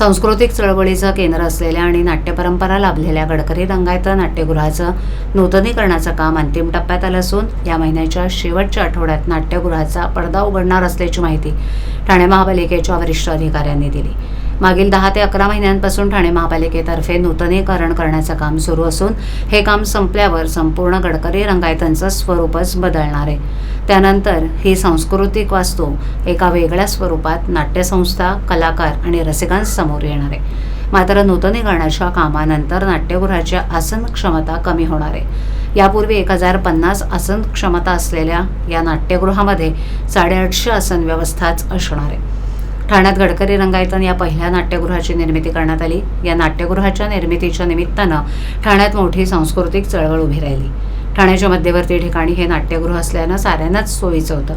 सांस्कृतिक चळवळीचं केंद्र असलेल्या आणि नाट्यपरंपरा लाभलेल्या गडकरी रंगायत नाट्यगृहाचं नूतनीकरणाचं काम अंतिम टप्प्यात आलं असून या महिन्याच्या शेवटच्या आठवड्यात नाट्यगृहाचा पडदा उघडणार असल्याची माहिती ठाणे महापालिकेच्या वरिष्ठ अधिकाऱ्यांनी दिली. मागील दहा ते अकरा महिन्यांपासून ठाणे महापालिकेतर्फे नूतनीकरण करण्याचं काम सुरू असून हे काम संपल्यावर संपूर्ण गडकरी रंगायतांचं स्वरूपच बदलणार आहे. त्यानंतर ही सांस्कृतिक वास्तू एका वेगळ्या स्वरूपात नाट्यसंस्था कलाकार आणि रसिकांसमोर येणार आहे. मात्र नूतनीकरणाच्या कामानंतर नाट्यगृहाची आसन क्षमता कमी होणार आहे. यापूर्वी एक हजार पन्नास आसन क्षमता असलेल्या या नाट्यगृहामध्ये साडेआठशे आसन व्यवस्थाच असणार आहे. ठाण्यात गडकरी रंगायतन या पहिल्या नाट्यगृहाची निर्मिती करण्यात आली. या नाट्यगृहाच्या निर्मितीच्या निमित्तानं ठाण्यात मोठी सांस्कृतिक चळवळ उभी राहिली. ठाण्याच्या मध्यवर्ती ठिकाणी हे नाट्यगृह असल्यानं साऱ्यांनाच सोयीचं होतं.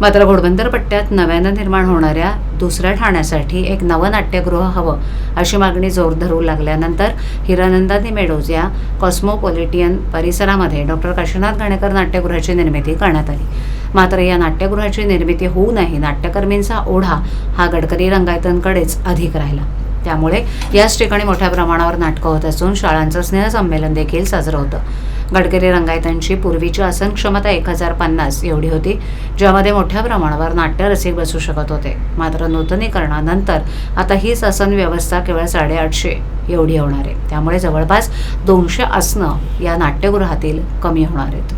मात्र घोडबंदर पट्ट्यात नव्यानं निर्माण होणाऱ्या दुसऱ्या ठाण्यासाठी एक नवं नाट्यगृह हवं अशी मागणी जोर धरू लागल्यानंतर हिरानंदानी मेडोज या कॉस्मोपॉलिटियन परिसरामध्ये डॉक्टर काशीनाथ घाणेकर नाट्यगृहाची निर्मिती करण्यात आली. मात्र या नाट्यगृहाची निर्मिती होऊ नये नाट्यकर्मींचा ओढा हा गडकरी रंगायतांकडेच अधिक राहिला. त्यामुळे याच ठिकाणी मोठ्या प्रमाणावर नाटकं होत असून शाळांचं स्नेहसंमेलन देखील साजरं होतं. गडकरी रंगायतांची पूर्वीची आसन क्षमता एक हजार पन्नास एवढी होती ज्यामध्ये मोठ्या प्रमाणावर नाट्यरसिक बसू शकत होते. मात्र नूतनीकरणानंतर आता हीच आसन व्यवस्था केवळ साडेआठशे एवढी होणार आहे. त्यामुळे जवळपास दोनशे आसनं या नाट्यगृहातील कमी होणार आहेत.